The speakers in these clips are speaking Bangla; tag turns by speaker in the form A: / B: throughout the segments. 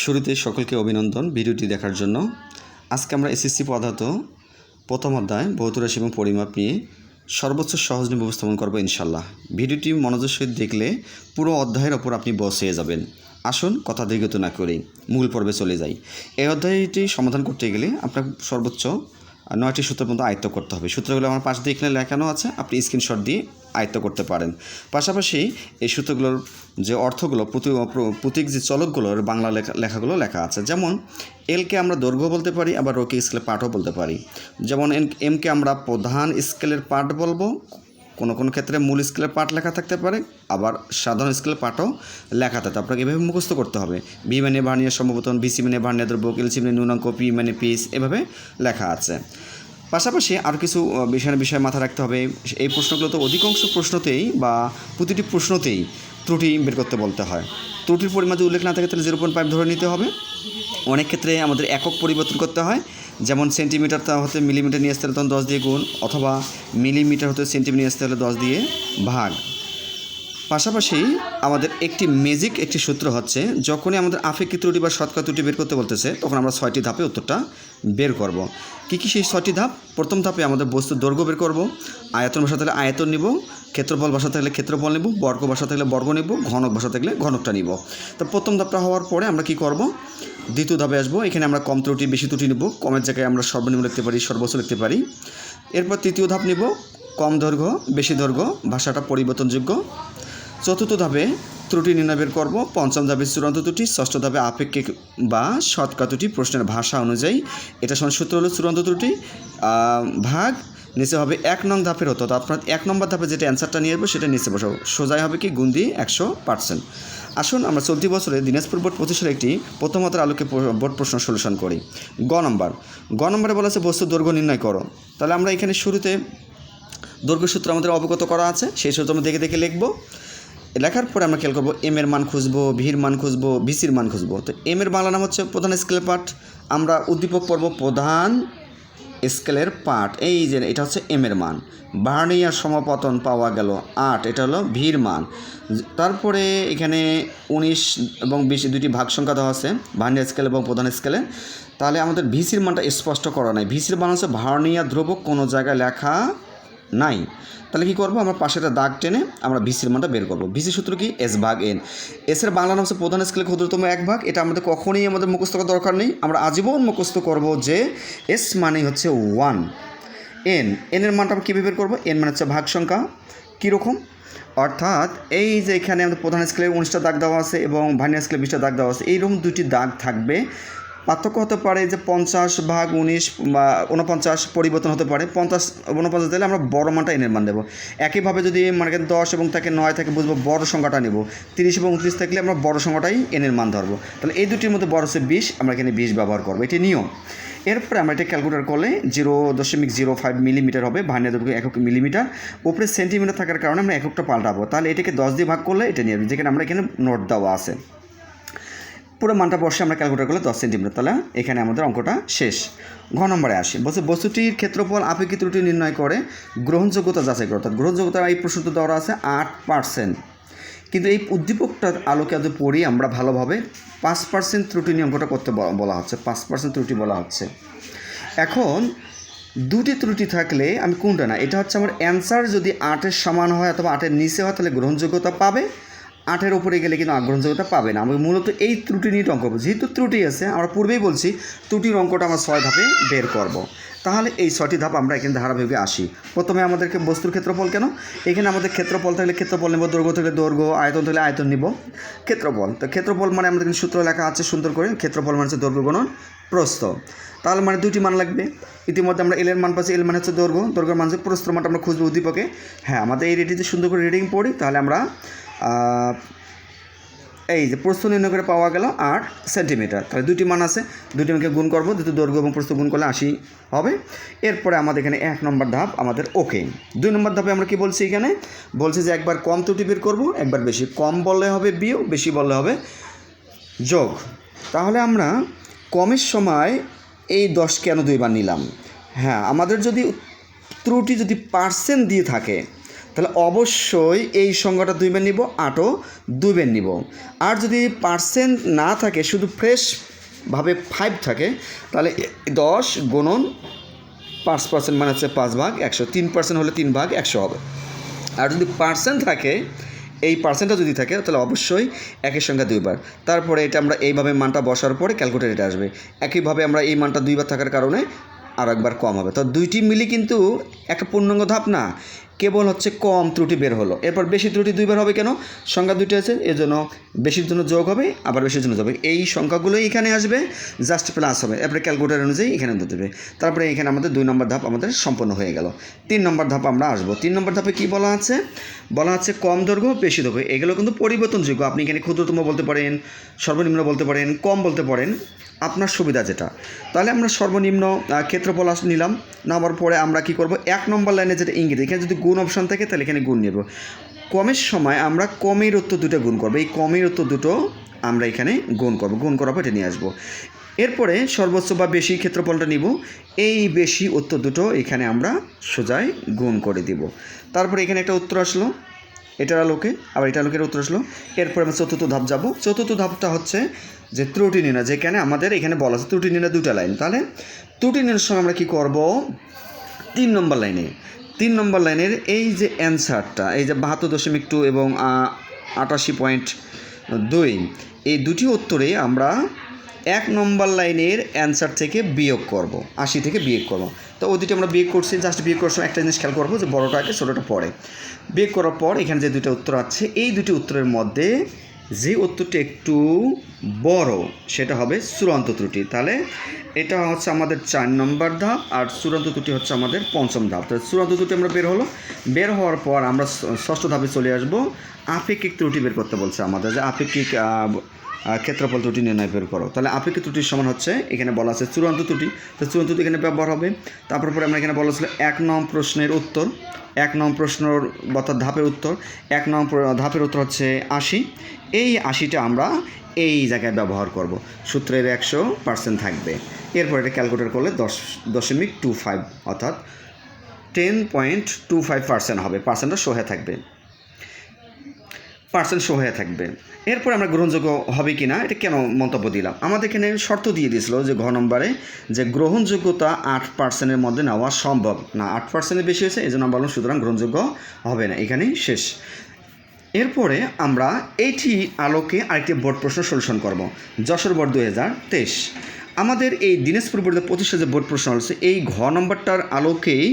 A: শুরুতে সকলকে অভিনন্দন ভিডিওটি দেখার জন্য। আজকে আমরা এসএসসি পদার্থ, প্রথম অধ্যায়, ভৌত রাশি এবং পরিমাপ নিয়ে সর্বোচ্চ সহজ নিয়ে উপস্থাপন করব ইনশাল্লাহ ভিডিওটি মনোযোগ সহিত দেখলে পুরো অধ্যায়ের ওপর আপনি বস হয়ে যাবেন। আসুন কথা দীর্ঘত না করে, মূল পর্বে চলে যাই। এই অধ্যায়টি সমাধান করতে গেলে আপনার সর্বোচ্চ নয়টি সূত্র পর্যন্ত আয়ত্ত করতে হবে। সূত্রগুলো আমার পাশ দিয়ে এখানে লেখানো আছে, আপনি স্ক্রিনশট দিয়ে আয়ত্ত করতে পারেন। পাশাপাশি এই সূত্রগুলোর যে অর্থগুলো, প্রতি- প্রতীক যে চলকগুলোর বাংলা লেখা, লেখাগুলো লেখা আছে। যেমন এলকে আমরা দৈর্ঘ্য বলতে পারি, আবার রোকে স্কেলের পাঠও বলতে পারি। যেমন এমকে আমরা প্রধান স্কেলের পাঠ বলব কোনো কোনো ক্ষেত্রে মূল স্কেলের পার্ট লেখা থাকতে পারে আবার সাধারণ স্কেলের পার্টও লেখা থাকে। আপনাকে এভাবে মুখস্থ করতে হবে। বি মানে ভার্নিয়ার সম্ভবতন বিসি মানে ভার্নিয়ার দ্রব্য এলসি মানে ন্যূনাঙ্ক পি মানে পিস এভাবে লেখা আছে। পাশাপাশি আর কিছু আহ, বিষয় মাথায় রাখতে হবে। এই প্রশ্নগুলো তো অধিকাংশ প্রশ্নতেই বা প্রতিটি প্রশ্নতেই ত্রুটি বের করতে বলতে হয়। ত্রুটির পরিমাণ যদি উল্লেখ না থাকে তাহলে জিরো পয়েন্ট ফাইভ ধরে নিতে হবে। অনেক ক্ষেত্রে আমাদের একক পরিবর্তন করতে হয়। যেমন সেন্টিমিটার তা হতে মিলিমিটার নিয়ে আসতে হলে তখন দশ দিয়ে গুণ, অথবা মিলিমিটার হতে সেন্টিমিটার নিয়ে আসতে হলে দশ দিয়ে ভাগ। পাশাপাশি আমাদের একটি ম্যাজিক একটি সূত্র হচ্ছে, যখনই আমাদের আপেক্ষিক ত্রুটি বা শতকরা ত্রুটি বের করতে বলতেছে, তখন আমরা ছয়টি ধাপে উত্তরটা বের করব। কী কী সেই ছয়টি ধাপ? প্রথম ধাপে আমাদের বস্তুর দৈর্ঘ্য বের করব, আয়তন ভাষা থাকলে আয়তন নিব, ক্ষেত্রফল ভাষা থাকলে ক্ষেত্রফল নিব, বর্গ ভাষা থাকলে বর্গ নিব, ঘনক ভাষা থাকলে ঘনকটা নিব। তো প্রথম ধাপটা হওয়ার পরে আমরা কি করব? দ্বিতীয় ধাপে আসব, এখানে আমরা কম ত্রুটি, বেশি ত্রুটি নিব, কমের জায়গায় আমরা সর্বনিম্ন লিখতে পারি, সর্বোচ্চ লিখতে পারি। এরপর তৃতীয় ধাপ নিব, কম দৈর্ঘ্য, বেশি দৈর্ঘ্য, ভাষাটা পরিবর্তনযোগ্য। চতুর্থ ধাপে ত্রুটি নির্ণয় বের করব। পঞ্চম ধাপে চূড়ান্ত ত্রুটি, ষষ্ঠ ধাপে আপেক্ষিক বা শতকা ত্রুটি প্রশ্নের ভাষা অনুযায়ী। এটা সমান সূত্র হলো চূড়ান্ত ত্রুটি। ভাগ, নিচে হবে এক নং ধাপের হতো তো আপনার এক নম্বর ধাপে যেটা অ্যান্সারটা নিয়ে আসব সেটা নিচে বসাবো সোজাই হবে কি? গুণ দিয়ে একশো পার্সেন্ট। আসুন আমরা চলতি বছরে দিনাজপুর বোর্ড পঁচিশের একটি প্রথমতার আলোকে বোর্ড প্রশ্ন সলিউশন করি। গ নম্বর। গ নম্বরে বলা আছে বস্তু দৈর্ঘ্য নির্ণয় করো। তাহলে আমরা এখানে শুরুতে দৈর্ঘ্য সূত্র আমাদের অবগত করা আছে। সেই সূত্র আমরা দেখে দেখে লিখব। লেখার পরে আমরা খেয়াল করব এম এর মান খুঁজবো ভির মান খুঁজবো ভিসির মান খুঁজবো। তো এম এর বাংলা নাম হচ্ছে প্রধান স্কেলের পাঠ। আমরা উদ্দীপক পর্ব প্রধান স্কেলের পার্ট এই যে এটা হচ্ছে এম এর মান। ভার্নিয়ার সমাপতন পাওয়া গেল আট, এটা হলো ভির মান। তারপরে এখানে উনিশ এবং বিশ দুটি ভাগ সংখ্যা দেওয়া আছে ভার্নিয়ার স্কেল এবং প্রধান স্কেলে তাহলে আমাদের ভিসির মানটা স্পষ্ট করা নাই। ভিসির মান হচ্ছে ভার্নিয়ার ধ্রুবক, কোনো জায়গায় লেখা নাই। তাহলে কী করব? আমরা একটা দাগ টেনে আমরা ভিসির মানটা বের করব। ভিসি সূত্র কি? এস ভাগ এন এসের বাংলা নাম হচ্ছে প্রধান স্কেলে ক্ষুদ্রতম এক ভাগ। এটা আমাদের কখনোই আমাদের মুখস্থ করার দরকার নেই। আমরা আজীবন মুখস্থ করব যে এস মানে হচ্ছে ওয়ান এন এনের মানটা আমরা কীভাবে বের করব? এন মানে হচ্ছে ভাগ সংখ্যা। কীরকম অর্থাৎ এই যে এখানে আমাদের প্রধান স্কেলে উনিশটা দাগ দেওয়া আছে এবং ভানিয়া স্কেলে বিশটা দাগ দেওয়া আছে, এইরকম দুটি দাগ থাকবে। পার্থক্য হতে পারে যে পঞ্চাশ ভাগ উনিশ বা উনপঞ্চাশ পরিবর্তন হতে পারে, পঞ্চাশ উনপঞ্চাশ দিলে আমরা বড় মানটা এনের মান দেবো। একইভাবে যদি মানে দশ এবং তাকে নয় থেকে বুঝব, বড় সংখ্যাটা নেব। তিরিশ এবং উনত্রিশ থাকলে আমরা বড় সংখ্যাটাই এনের মান ধরবো। তাহলে এই দুটির মধ্যে বড় হচ্ছে বিশ, আমরা এখানে বিশ ব্যবহার করব। এটি নিয়ম। এরপরে আমরা এটা ক্যালকুলেট করলে জিরো দশমিক জিরো ফাইভ মিলিমিটার হবে ভান্যা দুর্গ একক মিলিমিটার উপরে সেন্টিমিটার থাকার কারণে আমরা এককটা পাল্টাবো। তাহলে এটাকে দশ দিয়ে ভাগ করলে এটা নিয়ে যেখানে আমরা এখানে নোট দেওয়া আছে। পুরো মানটা বসে আমরা ক্যালকুলেট করলে দশ সেন্টিমিটার তাহলে এখানে আমাদের অঙ্কটা শেষ। ঘ নম্বরে আসি। বলছে, বস্তুটির ক্ষেত্রফল আপেক্ষিক ত্রুটি নির্ণয় করে গ্রহণযোগ্যতা যাচাই করে। অর্থাৎ গ্রহণযোগ্যতা এই প্রশ্নটা দেওয়া আছে আট পার্সেন্ট কিন্তু এই উদ্দীপকটার আলোকে যদি পড়ি আমরা ভালোভাবে পাঁচ পার্সেন্ট ত্রুটি নিয়ে অঙ্কটা করতে বলা হচ্ছে। পাঁচ পার্সেন্ট ত্রুটি বলা হচ্ছে। এখন দুটি ত্রুটি থাকলে আমি কোনটা না, এটা হচ্ছে আমার অ্যান্সার যদি আটের সমান হয় অথবা আটের নিচে হয়, তাহলে গ্রহণযোগ্যতা পাবে। আটের উপরে গেলে কিন্তু গ্রহণযোগ্যতা পাবে না আমি মূলত এই ত্রুটি নিয়ে অঙ্ক যেহেতু ত্রুটি আছে, আমরা পূর্বেই বলছি, ত্রুটির অঙ্কটা আমরা ছয় ধাপে বের করব। তাহলে এই ছয়টি ধাপ আমরা এখানে ধারাবাহিকে আসি। প্রথমে আমাদেরকে বস্তুর ক্ষেত্রফল কেন? এখানে আমাদের ক্ষেত্রফল থাকলে ক্ষেত্রফল নেব, দৈর্ঘ্য থাকলে দৈর্ঘ্য, আয়তন থাকলে আয়তন নিব। ক্ষেত্রফল, তো ক্ষেত্রফল মানে আমাদের এখানে সূত্র লেখা আছে, সুন্দর করে। ক্ষেত্রফল মানে হচ্ছে দৈর্ঘ্য গণন প্রস্থ। তাহলে মানে দুটি মান লাগবে। ইতিমধ্যে আমরা এলের মান পাচ্ছি এল মানে হচ্ছে দৈর্ঘ্য। দৈর্ঘ্যের মান হচ্ছে প্রস্থ মানটা আমরা খুঁজবো উদ্দীপকে। হ্যাঁ আমাদের এই রেটিতে সুন্দর করে রিডিং পড়ি, তাহলে আমরা এই যে প্রস্থ নির্ণয় করে পাওয়া গেল আট সেন্টিমিটার। তাহলে দুটি মান আছে দুটি মানকে গুণ করব, দুটো দৈর্ঘ্য এবং প্রস্থ গুণ করলে আশি হবে। এরপরে আমাদের এখানে এক নম্বর ধাপ, আমাদের ওকে দুই নম্বর ধাপে আমরা কি বলছি এখানে? বলছি যে একবার কম ত্রুটি বের করব, একবার বেশি। কম বললে হবে বিয়োগ, বেশি বললে হবে যোগ। তাহলে আমরা কমের সময় এই দশ কেন দুইবার নিলাম? হ্যাঁ আমাদের যদি ত্রুটি যদি পার্সেন্ট দিয়ে থাকে তাহলে অবশ্যই এই সংখ্যাটা দুই বের নিব, আটও দুই বের নিব। আর যদি পার্সেন্ট না থাকে, শুধু ফ্রেশভাবে ফাইভ থাকে, তাহলে দশ গুণন পাঁচ পার্সেন্ট মানে হচ্ছে পাঁচ ভাগ, একশো। তিন পার্সেন্ট হলে তিন ভাগ, একশো হবে। আর যদি পার্সেন্ট থাকে, এই পার্সেন্টটা যদি থাকে, তাহলে অবশ্যই একের সংখ্যা দুইবার। তারপরে এটা আমরা এইভাবে মানটা বসার পরে ক্যালকুলেটার আসবে। একইভাবে আমরা এই মানটা দুইবার থাকার কারণে আর একবার কম হবে। তো দুইটি মিলি কিন্তু একটা পূর্ণাঙ্গ ধাপ না। কেবল হচ্ছে কম ত্রুটি বের হলো। এরপর বেশি ত্রুটি দুইবার হবে কেন? সংখ্যা দুটি আছে, এর জন্য বেশির জন্য যোগ হবে, আবার বেশির জন্য যোগ হবে। এই সংখ্যাগুলোই এখানে আসবে জাস্ট প্লাস হবে। এরপরে ক্যালকুলেটার অনুযায়ী এখানে দিতে হবে তারপরে এখানে আমাদের দুই নম্বর ধাপ আমাদের সম্পন্ন হয়ে গেল। তিন নম্বর ধাপ আমরা আসব। তিন নম্বর ধাপে কি বলা আছে? বলা আছে কম দৈর্ঘ্য, বেশি দৈর্ঘ্য। এগুলো কিন্তু পরিবর্তনযোগ্য। আপনি এখানে ক্ষুদ্রতম বলতে পারেন, সর্বনিম্ন বলতে পারেন, কম বলতে পারেন। আপনার সুবিধা যেটা। তাহলে আমরা সর্বনিম্ন ক্ষেত্রফল আস- নিলাম। নেওয়ার পরে আমরা কি করব? এক নম্বর লাইনে যেটা ইঙ্গিত, এখানে যদি গুণ অপশন থাকে, তাহলে এখানে গুণ নেব। কমের সময় আমরা কমের উত্তর দুটো গুণ করব। এই কমের উত্তর দুটো আমরা এখানে গুণ করব। গুণ করার পর এটা নিয়ে আসব। এরপরে সর্বোচ্চ বা বেশি ক্ষেত্রফলটা নিব। এই বেশি উত্তর দুটো এখানে আমরা সোজাই গুণ করে দিব। তারপরে এখানে একটা উত্তর আসলো। এটার আলোকে, আবার এটার আলোকের উত্তর আসলো। এরপরে আমরা চতুর্থ ধাপ যাব। চতুর্থ ধাপটা হচ্ছে যে ত্রুটি নির্ণয় যেখানে আমাদের এখানে বলা আছে ত্রুটি নির্ণয় দুটা লাইন। তাহলে ত্রুটি নির্ণয়ের সময় আমরা কী করব? তিন নম্বর লাইনে, তিন নম্বর লাইনের এই যে অ্যান্সারটা, এই যে বাহাত্তর দশমিক টু এবং আটাশি পয়েন্ট দুই, এই দুটি উত্তরে আমরা এক নম্বর লাইনের অ্যান্সার থেকে বিয়োগ করব, আশি থেকে বিয়োগ করব। তো ওই আমরা বিয়োগ করছি জাস্ট বিয়োগ করার সময় একটা জিনিস খেয়াল করব যে বড়োটা আগে ছোটোটা পরে। বিয়োগ করার পর এখানে যে দুটো উত্তর আছে, এই দুটি উত্তরের মধ্যে যে উত্তরটি একটু বড়, সেটা হবে চূড়ান্ত ত্রুটি। তাহলে এটা হচ্ছে আমাদের চার নম্বর ধাপ আর চূড়ান্ত ত্রুটি হচ্ছে আমাদের পঞ্চম ধাপ। তাহলে চূড়ান্ত ত্রুটি আমরা বের হলো। বের হওয়ার পর আমরা ষষ্ঠ ধাপে চলে আসব। আপেক্ষিক ত্রুটি বের করতে বলছে আমাদের যে আপেক্ষিক ক্ষেত্রফল ত্রুটি নির্ণয় বের করো। তাহলে আপেক্ষিক ত্রুটির সমান হচ্ছে, এখানে বলা আছে চূড়ান্ত ত্রুটি। তো চূড়ান্ত এখানে ব্যবহার হবে। তারপর পরে আমরা এখানে বলা ছিল এক নং প্রশ্নের উত্তর। এক নং প্রশ্নর অর্থাৎ ধাপের উত্তর। এক নং ধাপের উত্তর হচ্ছে আশি। এই আশিটা আমরা এই জায়গায় ব্যবহার করব। সূত্রের একশো পার্সেন্ট থাকবে। এরপর এটা ক্যালকুলেট করলে দশ দশমিক টু ফাইভ অর্থাৎ ten point two five percent হবে। পার্সেন্টটা সহে থাকবে। পার্সেন্ট শো হয়ে থাকবে। এরপর আমরা গ্রহণযোগ্য হবে কি না এটা কেন মন্তব্য দিলাম? আমাদের এখানে শর্ত দিয়ে দিয়েছিল যে ঘ নম্বরে যে গ্রহণযোগ্যতা আট পার্সেন্টের মধ্যে নেওয়া সম্ভব না। আট পার্সেন্টের বেশি হয়েছে, এই জন্য আমরা বললাম সুতরাং গ্রহণযোগ্য হবে না। এখানেই শেষ। এরপরে আমরা এইটি আলোকে আরেকটি বোর্ড প্রশ্ন সলিউশন করব। যশোর বোর্ড দু হাজার তেইশ। আমাদের এই দিনাজপুর বোর্ডের পঁচিশে যে বোর্ড প্রশ্ন হচ্ছে এই ঘ নম্বরটার আলোকেই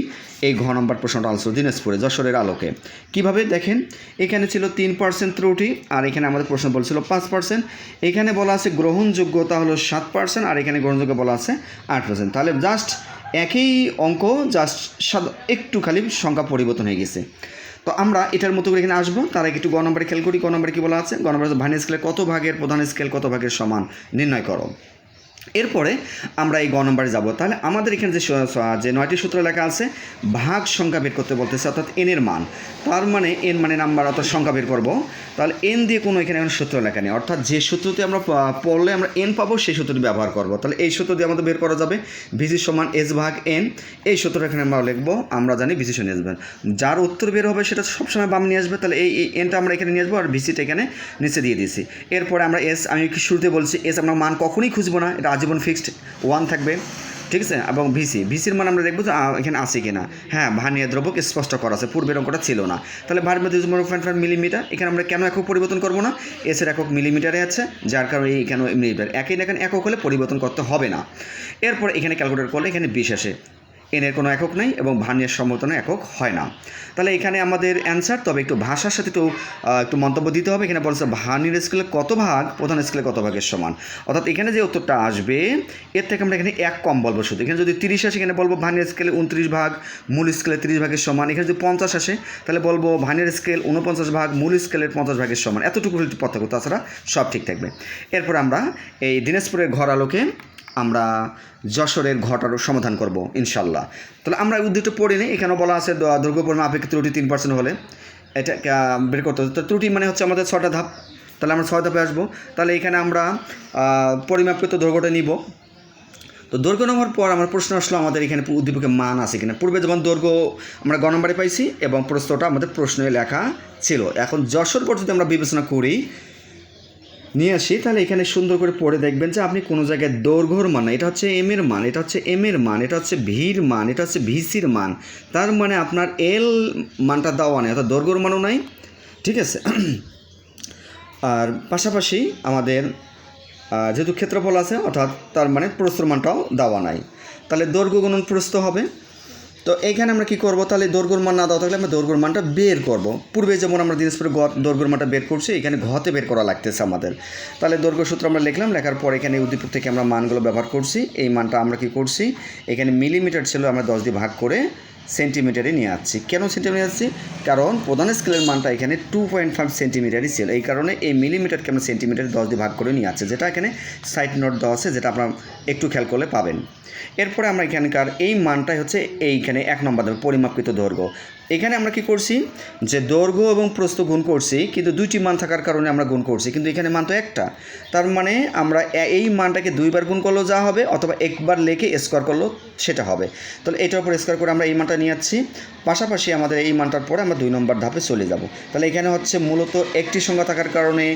A: এই ঘ নম্বর প্রশ্নটা আলছো দিনাজপুরে, যশোরের আলোকে। কীভাবে? দেখেন, এখানে ছিল তিন পার্সেন্ট ত্রুটি, আর এখানে আমাদের প্রশ্ন বলছিল পাঁচ পার্সেন্ট এখানে বলা আছে গ্রহণযোগ্যতা হলো সাত পার্সেন্ট আর এখানে গ্রহণযোগ্য বলা আছে আট পার্সেন্ট তাহলে জাস্ট একই অঙ্ক জাস্ট একটু খালি সংখ্যা পরিবর্তন হয়ে গেছে। তো আমরা এটার মতো করে এখানে আসব। তার আগে একটু গ নম্বরে খেয়াল করি গ নম্বরে কী বলা আছে? গ নম্বরে ভানি স্কেলে কত ভাগের প্রধান স্কেল কত ভাগের সমান? নির্ণয় করো। এরপরে আমরা এই গ নম্বরে যাব। তাহলে আমাদের এখানে যে যে নয়টি সূত্র লেখা আছে, ভাগ সংখ্যা বের করতে বলতেছে, অর্থাৎ এনের মান। তার মানে এন মানে নাম্বার, অর্থাৎ সংখ্যা বের করব। তাহলে এন দিয়ে কোনো এখানে এখন সূত্র লেখা নেই। অর্থাৎ যে সূত্রটি আমরা পড়লে আমরা এন পাবো, সেই সূত্রটি ব্যবহার করব। তাহলে এই সূত্র দিয়ে আমাদের বের করা যাবে ভিসি সমান এস ভাগ এন এই সূত্রটা এখানে আমরা লিখব, আমরা জানি ভিসি সমান এস ভাগ যার উত্তর বের হবে, সেটা সবসময় বাম নিয়ে আসবে। তাহলে এই এই এনটা আমরা এখানে নিয়ে আসব, আর ভিসিটা এখানে নিচে দিয়ে দিয়েছি। এরপরে আমরা এস আমি শুরুতে বলছি এস আমরা মান কখনোই খুঁজবো না, এটা আজীবন ফিক্সড ওয়ান থাকবে, ঠিক আছে? এবং ভিসি ভিসির মান আমরা দেখব যে এখানে আছে কিনা। হ্যাঁ ভানিয়া দ্রব্যক স্পষ্ট করা আছে, পূর্বের অঙ্কটা ছিল না। তাহলে ভার মধ্যে পয়েন্ট ফাইভ মিলিমিটার এখানে আমরা কেন একক পরিবর্তন করব না? এসের একক মিলিমিটারে আছে, যার কারণে এখানে মিলিমিটার একই না এখানে একক হলে পরিবর্তন করতে হবে না। এরপর এখানে ক্যালকুলেট করলে এখানে বিশ আসে। এনের কোনো একক নেই এবং ভানিয়ার সমর্থনে একক হয় না। তাহলে এখানে আমাদের অ্যান্সার তবে একটু ভাষার সাথে একটু একটু মন্তব্য দিতে হবে। এখানে বলছে ভানির স্কেলে কত ভাগ? প্রধান স্কেলে কত ভাগের সমান? অর্থাৎ এখানে যে উত্তরটা আসবে, এর থেকে আমরা এখানে এক কম বলব শুধু। এখানে যদি তিরিশ আসে, এখানে বলব ভানির স্কেলে উনত্রিশ ভাগ, মূল স্কেলে তিরিশ ভাগের সমান। এখানে যদি পঞ্চাশ আসে, তাহলে বলব ভানির স্কেল উনপঞ্চাশ ভাগ, মূল স্কেলের পঞ্চাশ ভাগের সমান। এতটুকু পার্থক্য তাছাড়া সব ঠিক থাকবে। এরপর আমরা এই দিনাজপুরের ঘর আলোকে আমরা যশোরের ঘটারও সমাধান করব ইনশাল্লাহ তাহলে আমরা উদ্যোগটা পড়ে নিই। এখানে বলা আছে, দ- দৈর্ঘ্য পরিমাণ আপেক্ষিক ত্রুটি তিন পার্সেন্ট হলে। এটা বের করতে হবে। তো ত্রুটি মানে হচ্ছে আমাদের ছটা ধাপ। তাহলে আমরা ছয় ধাপে আসব। তাহলে এখানে আমরা পরিমাপকৃত দৈর্ঘ্যটা নিব। তো দৈর্ঘ্য নেওয়ার পর আমার প্রশ্ন আসলো, আমাদের এখানে উদ্দীপকের মান আছে কিনা? পূর্বে যেমন দৈর্ঘ্য আমরা গ পাইছি এবং প্রশ্নটা আমাদের প্রশ্নে লেখা ছিল। এখন যশোর পর যদি আমরা বিবেচনা করি নিয়ে আসি, তাহলে এখানে সুন্দর করে পড়ে দেখবেন যে আপনি কোনো জায়গায় দৈর্ঘ্যর মান, এটা হচ্ছে এম এর মান, এটা হচ্ছে এম এর মান, এটা হচ্ছে ভির মান, এটা হচ্ছে ভিসির মান। তার মানে আপনার এল মানটা দেওয়া নেই, অর্থাৎ দৈর্ঘ্যর মানও নাই, ঠিক আছে? আর পাশাপাশি আমাদের যেহেতু ক্ষেত্রফল আছে, অর্থাৎ তার মানে প্রস্তর মানটাও দেওয়া নাই। তাহলে দৈর্ঘ্য গুণন প্রস্ত হবে তো এইখানে আমরা কি করব? তাহলে দৈর্ঘ্যর মান না দেওয়া থাকলে আমরা দৈর্ঘ্যর মানটা বের করব। পূর্বে যেমন আমরা দিনাজপুরে দৈর্ঘ্যর মানটা বের করছি, এখানে ঘতে বের করা লাগতেছে আমাদের। তাহলে দৈর্ঘ্য সূত্র আমরা লিখলাম, লেখার পর এখানে উদ্দীপুর থেকে আমরা মানগুলো ব্যবহার করছি। এই মানটা আমরা কি করছি? এখানে মিলিমিটার ছিল আমরা দশ দিয়ে ভাগ করে সেন্টিমিটারে নিয়ে আসছি। কেন সেন্টিমিটার আসছি? কারণ প্রধান স্কেলের মানটা এখানে টু পয়েন্ট ফাইভ সেন্টিমিটারই ছিল। এই কারণে এই মিলিমিটারকে আমরা সেন্টিমিটারে দশ দিয়ে ভাগ করে নিয়ে আসছে। যেটা এখানে সাইড নোট দেওয়া আছে, যেটা আপনারা একটু খেয়াল করলে পাবেন। এরপরে আমরা এখানকার এই মানটাই হচ্ছে এইখানে এক নম্বর দেবো পরিমাপকৃত দৈর্ঘ্য। এখানে আমরা কি করছি? যে দৈর্ঘ্য এবং প্রস্থ গুণ করছি, কিন্তু দুইটি মান থাকার কারণে আমরা গুণ করছি। কিন্তু এখানে মান তো একটা। তার মানে আমরা এই মানটাকে দুইবার গুণ করলেও যা হবে, অথবা একবার লেখে স্কোয়ার করলেও সেটা হবে। তাহলে এটার উপর স্কোয়ার করে আমরা এই মানটা নিয়ে যাচ্ছি। পাশাপাশি আমাদের এই মানটার পরে আমরা দুই নম্বর ধাপে চলে যাব। তাহলে এখানে হচ্ছে মূলত একটি সংখ্যা থাকার কারণে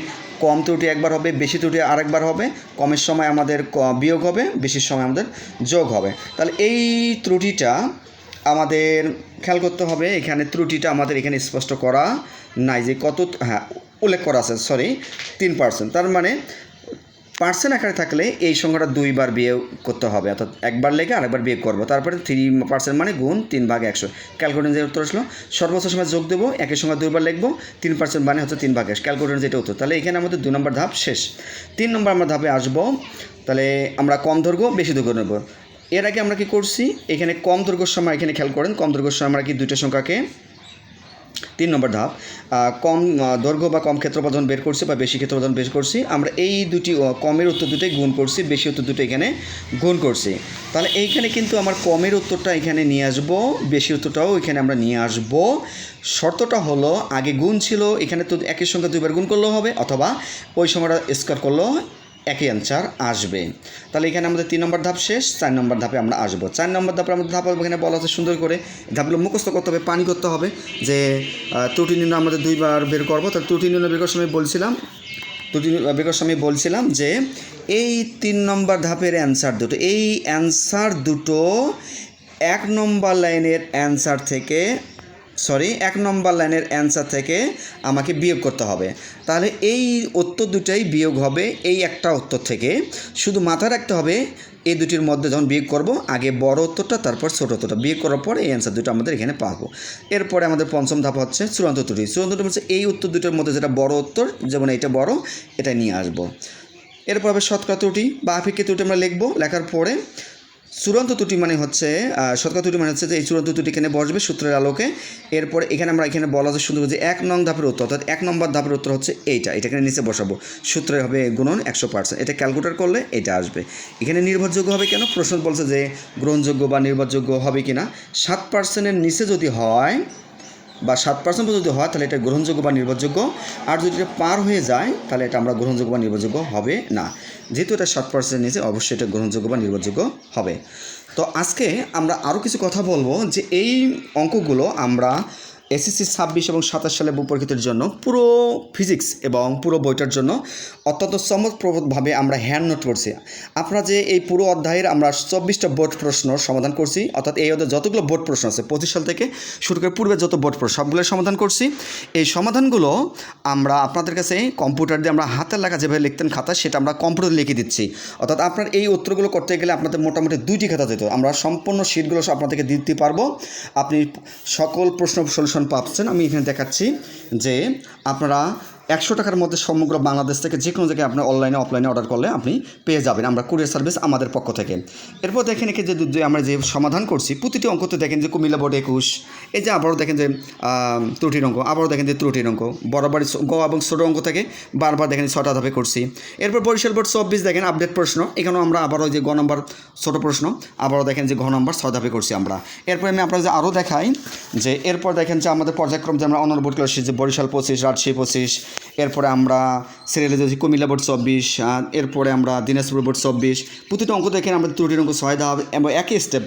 A: কম ত্রুটি একবার হবে, বেশি ত্রুটি আরেকবার হবে, কমের সময় আমাদের বিয়োগ হবে, বেশির সময় আমাদের যোগ হবে। তাহলে এই ত্রুটিটা আমাদের খেয়াল করতে হবে, এখানে ত্রুটিটা আমাদের এখানে স্পষ্ট করা নাই যে কত হ্যাঁ উল্লেখ করা আছে সরি তিন পার্সেন্ট তার মানে পার্সেন্ট আকারে থাকলে এই সংখ্যাটা দুইবার বিয়ে করতে হবে, অর্থাৎ একবার লেগে আরেকবার বিয়ে করব। তারপরে থ্রি পার্সেন্ট মানে গুণ তিন ভাগ একশো। ক্যালকুলেটর যে উত্তর আসলো, সর্বোচ্চ সময় যোগ দেবো একের সঙ্গে দুইবার লিখব, তিন পার্সেন্ট মানে হচ্ছে তিন ভাগ একশো ক্যালকুলেটর যেটা উত্তর, তাহলে এখানে আমাদের দু নম্বর ধাপ শেষ। তিন নম্বর আমরা ধাপে আসব, তাহলে আমরা কম দৈর্ঘ্য, বেশি দৈর্ঘ্য নেব। এর আগে আমরা কি করছি, এখানে কম দৈর্ঘ্যর সময়, এখানে খেয়াল করেন, কম দৈর্ঘ্যর সময় আমরা কি দুইটা সংখ্যাকে তিন নম্বর ধাপ কম দৈর্ঘ্য বা কম ক্ষেত্রফল যখন বের করছি বা বেশি ক্ষেত্রফল যখন বের করছি, আমরা এই দুটি কমের উত্তর দুটোই গুণ করছি, বেশি উত্তর দুটো এখানে গুণ করছি। তাহলে এইখানে কিন্তু আমার কমের উত্তরটা এখানে নিয়ে আসব, বেশি উত্তরটাও এখানে আমরা নিয়ে আসব। শর্তটা হলো, আগে গুণ ছিল, এখানে তো একের সঙ্গে দুইবার গুণ করলেও হবে, অথবা ওই সময়টা স্কোয়ার করলেও একই অ্যান্সার আসবে। তাহলে এখানে আমাদের তিন নম্বর ধাপ শেষ, চার নম্বর ধাপে আমরা আসব। চার নম্বর ধাপে আমাদের ধাপ এখানে বলা আছে সুন্দর করে। ধাপগুলো মুখস্থ করতে হবে, পানি করতে হবে, যে ত্রুটি নির্ণয় আমাদের দুইবার বের করব। তাহলে ত্রুটি নির্ণয় বের করার সময় বলছিলাম, ত্রুটি বের সময় বলছিলাম যে, এই তিন নম্বর ধাপের অ্যান্সার দুটো, এই অ্যান্সার দুটো এক নম্বর লাইনের অ্যান্সার থেকে সরি এক নম্বর লাইনের অ্যান্সার থেকে আমাকে বিয়োগ করতে হবে। তাহলে এই উত্তর দুটাই বিয়োগ হবে, এই একটা উত্তর থেকে। শুধু মাথায় রাখতে হবে, এই দুটির মধ্যে যখন বিয়োগ করব, আগে বড় উত্তরটা, তারপর ছোট উত্তরটা। বিয়োগ করার পর এই অ্যান্সার দুটো আমাদের এখানে পাবো এরপরে আমাদের পঞ্চম ধাপ হচ্ছে চূড়ান্ত ত্রুটি। চূড়ান্ত ত্রুটি হচ্ছে এই উত্তর দুটোর মধ্যে যেটা বড় উত্তর, যেমন এটা বড় এটা নিয়ে আসব। এরপর হবে শতকরা ত্রুটি বা আপেক্ষিক ত্রুটি আমরা লিখব। লেখার পরে চূড়ান্ত ত্রুটি মানে হচ্ছে শতকরা ত্রুটি মানে হচ্ছে যে এই চূড়ান্ত ত্রুটি এখানে বসবে সূত্রের আলোকে। এরপর এখানে আমরা এখানে বলা যে সুন্দর যে এক নং ধাপের উত্তর, অর্থাৎ এক নম্বর ধাপের উত্তর হচ্ছে এইটা এটা এখানে নিচে বসাবো। সূত্রে হবে গুণন একশো পার্সেন্ট এটা ক্যালকুলেটার করলে এটা আসবে। এখানে নির্ভরযোগ্য হবে কেন? প্রশ্ন বলছে যে গ্রহণযোগ্য বা নির্ভরযোগ্য হবে কি না সাত পার্সেন্টের নিচে যদি হয় বা সাত পার্সেন্ট যদি হয়, তাহলে এটা গ্রহণযোগ্য বা নির্ভরযোগ্য। আর যদি এটা পার হয়ে যায়, তাহলে এটা আমরা গ্রহণযোগ্য বা নির্ভরযোগ্য হবে না। যেহেতু এটা সাত পার্সেন্ট নিচে, অবশ্যই এটা গ্রহণযোগ্য বা নির্ভরযোগ্য হবে। তো আজকে আমরা আরও কিছু কথা বলব যে এই অঙ্কগুলো আমরা এসএসসি ছাব্বিশ এবং সাতাশ সালে পরীক্ষিতের জন্য পুরো ফিজিক্স এবং পুরো বইটার জন্য অত্যন্ত চমৎপ্রদভাবে আমরা হ্যান্ড নোট করছি আপনারা যে এই পুরো অধ্যায়ের আমরা চব্বিশটা বোর্ড প্রশ্ন সমাধান করছি, অর্থাৎ এই অধ্যায়ে যতগুলো বোর্ড প্রশ্ন আছে, পঁচিশ সাল থেকে শুরু করে পূর্বে যত বোর্ড প্রশ্ন সবগুলো সমাধান করছি। এই সমাধানগুলো আমরা আপনাদের কাছে কম্পিউটার দিয়ে আমরা হাতের লেখা যেভাবে লিখতেন খাতা, সেটা আমরা কম্পিউটারে লিখে দিচ্ছি। অর্থাৎ আপনার এই উত্তরগুলো করতে গেলে আপনাদের মোটামুটি দুইটি খাতা যেত আমরা সম্পূর্ণ শিটগুলো আপনাদেরকে দিতে পারব। আপনি সকল প্রশ্ন সলিউশন পাচ্ছেন আমি এখানে দেখাচ্ছি যে আপনারা একশো টাকার মধ্যে সমগ্র বাংলাদেশ থেকে যে কোনো জায়গায় আপনার অনলাইনে অফলাইনে অর্ডার করলে আপনি পেয়ে যাবেন। আমরা কুরিয়ার সার্ভিস আমাদের পক্ষ থেকে। এরপর দেখেন একে যে আমরা যে সমাধান করছি, প্রতিটি অঙ্কতে দেখেন যে কুমিল্লা বোর্ড একুশ, এই যে আবারও দেখেন যে ত্রুটির অঙ্ক, আবারও দেখেন যে ত্রুটির অঙ্ক। বরাবর গ এবং ছোটো অঙ্ক থেকে বারবার দেখেন ছটা ধাপে করছি। এরপর বরিশাল বোর্ড চব্বিশ দেখেন আপডেট প্রশ্ন। এখানেও আমরা আবারও যে গ নম্বর ছোটো প্রশ্ন, আবারও দেখেন যে ঘ নম্বর ছয় ধাপে করছি আমরা। এরপর আমি আপনারা যে আরও দেখাই যে, এরপর দেখেন যে আমাদের পর্যায়ক্রম যে আমরা অনর বোর্ড যে বরিশাল পঁচিশ, রাজশাহী পঁচিশ এরপরে আমরা সিরিয়ালে যাচ্ছি, কুমিল্লা বোর্ড চব্বিশ এরপরে আমরা দিনাজপুর বোর্ড চব্বিশ। প্রতিটা অঙ্ক দেখেন আমরা ত্রুটির অঙ্ক ছয় ধাপ এবং একই স্টেপ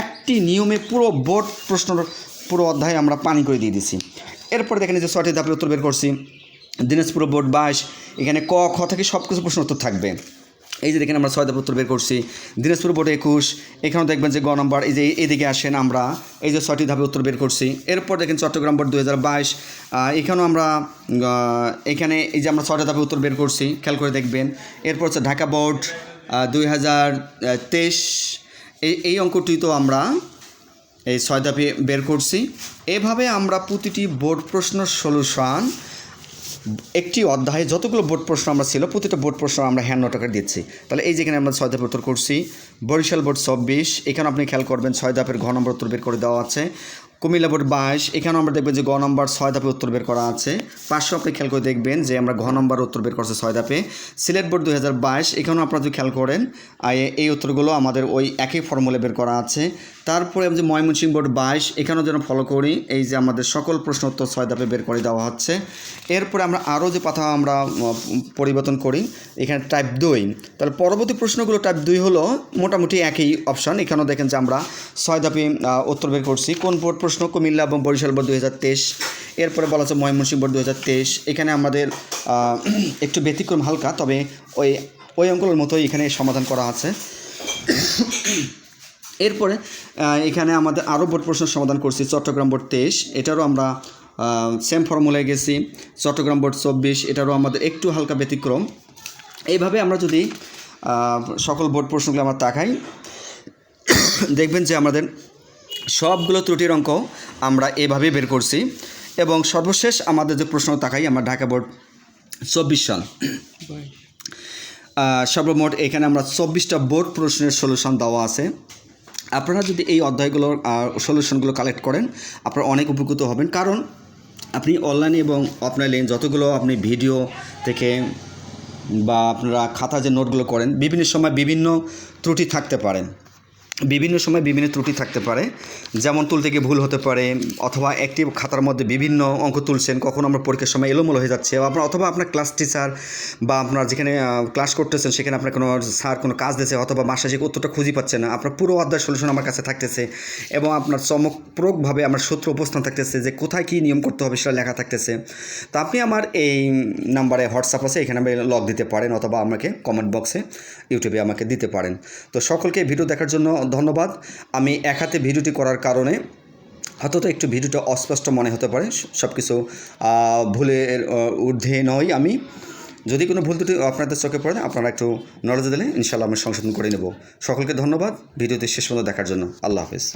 A: একটি নিয়মে পুরো বোর্ড প্রশ্ন পুরো অধ্যায় আমরা পানি করে দিয়ে দিছি। এরপরে দেখেন যে ছয়টি ধাপের উত্তর বের করছি। দিনাজপুর বোর্ড বাইশ, এখানে ক, খ থেকে সব কিছু প্রশ্ন উত্তর থাকবে। এই যে দেখেন আমরা ছয় উত্তর বের করছি। দিনাজপুর বোর্ডে একুশ, এখানেও দেখবেন যে গ নম্বর, এই যে এদিকে আসেন আমরা, এই যে ছয়টি ধাপে উত্তর বের করছি। এরপর দেখেন চট্টগ্রাম বোর্ড দু হাজার বাইশ এখানেও আমরা এখানে এই যে আমরা ছয়টা ধাপে উত্তর বের করছি, খেয়াল করে দেখবেন। এরপর হচ্ছে ঢাকা বোর্ড দুই হাজার তেইশ, এই এই অঙ্কটি তো আমরা এই ছয় ধাপে বের করছি। এভাবে আমরা প্রতিটি বোর্ড প্রশ্ন সলিউশন একটি অধ্যায়ে যতগুলো বোর্ড প্রশ্ন আমরা ছিল, প্রতিটা বোর্ড প্রশ্ন আমরা হ্যান্ড নোট আকারে দিচ্ছি। তাহলে এই যেখানে আমরা ছয় ধাপের উত্তর করছি, বরিশাল বোর্ড চব্বিশ, এখানে আপনি খেয়াল করবেন ছয় ধাপের ঘ নম্বর উত্তর বের করে দেওয়া আছে। কুমিল্লা বোর্ড বাইশ, এখানেও আমরা দেখবেন যে গ নম্বর ছয় ধাপে উত্তর বের করা আছে। পাঁচশো আপনি খেয়াল করে দেখবেন যে আমরা ঘ নম্বর উত্তর বের করছে ছয় ধাপে। সিলেট বোর্ড দু হাজার বাইশ, এখানেও আপনারা যদি খেয়াল করেন এই উত্তরগুলো আমাদের ওই একই ফর্মুলে বের করা আছে। তারপরে আমি যে ময়মনসিংহ বোর্ড বাইশ, এখানেও যেন ফলো করি, এই যে আমাদের সকল প্রশ্ন উত্তর ছয় ধাপে বের করে দেওয়া হচ্ছে। এরপরে আমরা আরও যে পাতা আমরা পরিবর্তন করি, এখানে টাইপ দুই। তাহলে পরবর্তী প্রশ্নগুলো টাইপ দুই হলো মোটামুটি একই অপশন এখানেও দেখেন যে আমরা ছয় ধাপে উত্তর বের করছি। কোন বোর্ড প্রশ্ন, কুমিল্লা এবং বরিশাল বোর্ড দুই হাজার তেইশ, এরপরে বলা হচ্ছে ময়মনসিংহ বোর্ড দুই হাজার তেইশ। এখানে আমাদের একটু ব্যতিক্রম হালকা, তবে ওই ওই অঙ্কগুলোর মতোই এখানে সমাধান করা আছে। এরপরে এখানে আমাদের আরও বোর্ড প্রশ্নের সমাধান করছি, চট্টগ্রাম বোর্ড তেইশ। এটারও আমরা সেম ফর্মুলায় গেছি। চট্টগ্রাম বোর্ড চব্বিশ, এটারও আমাদের একটু হালকা ব্যতিক্রম। এইভাবে আমরা যদি সকল বোর্ড প্রশ্নগুলো আমরা তাকাই, দেখবেন যে আমাদের সবগুলো ত্রুটির অঙ্ক আমরা এভাবে বের করছি। এবং সর্বশেষ আমাদের যে প্রশ্ন তাকাই আমরা ঢাকা বোর্ড চব্বিশ সাল। সর্বমোট এখানে আমরা চব্বিশটা বোর্ড প্রশ্নের সলিউশন দেওয়া আছে। আপনারা যদি এই অধ্যায়গুলোর সলিউশনগুলো কালেক্ট করেন, আপনারা অনেক উপকৃত হবেন। কারণ আপনি অনলাইনে এবং অফলাইনে যতগুলো আপনি ভিডিও থেকে বা আপনারা খাতা যে নোটগুলো করেন, বিভিন্ন সময় বিভিন্ন ত্রুটি থাকতে পারেন বিভিন্ন সময় বিভিন্ন ত্রুটি থাকতে পারে। যেমন তুলতে গিয়ে ভুল হতে পারে অথবা একটি খাতার মধ্যে বিভিন্ন অঙ্ক তুলছেন, কখন আমরা পরীক্ষার সময় এলোমেলো হয়ে যাচ্ছে আপনার অথবা আপনার ক্লাস টিচার বা আপনার যেখানে ক্লাস করতেছেন সেখানে আপনার কোনো স্যার কোনো কাজ দিয়েছে অথবা বাসায় যে উত্তরটা খুঁজে পাচ্ছে না। আপনার পুরো অধ্যায় সলিউশন আমার কাছে থাকতেছে এবং আপনার চমকপ্রকভাবে আমার সূত্র উপস্থান থাকতেছে যে কোথায় কী নিয়ম করতে হবে সেটা লেখা থাকতেছে। তো আপনি আমার এই নাম্বারে হোয়াটসঅ্যাপ আছে, এখানে আমি লগ দিতে পারেন অথবা আমাকে কমেন্ট বক্সে ইউটিউবে আমাকে দিতে পারেন। তো সকলকে ভিডিও দেখার জন্য ধন্যবাদ। আমি এক হাতে ভিডিওটি করার কারণে হয়তো একটু ভিডিওটা অস্পষ্ট মনে হতে পারে সব কিছু ভুলের ঊর্ধ্বে নই আমি। যদি কোনো ভুল ত্রুটি আপনাদের চোখে পড়ে, আপনারা একটু নলেজ দিলে ইনশাল্লাহ আমি সংশোধন করে নেব। সকলকে ধন্যবাদ ভিডিওতে শেষ পর্যন্ত দেখার জন্য। আল্লাহ হাফিজ।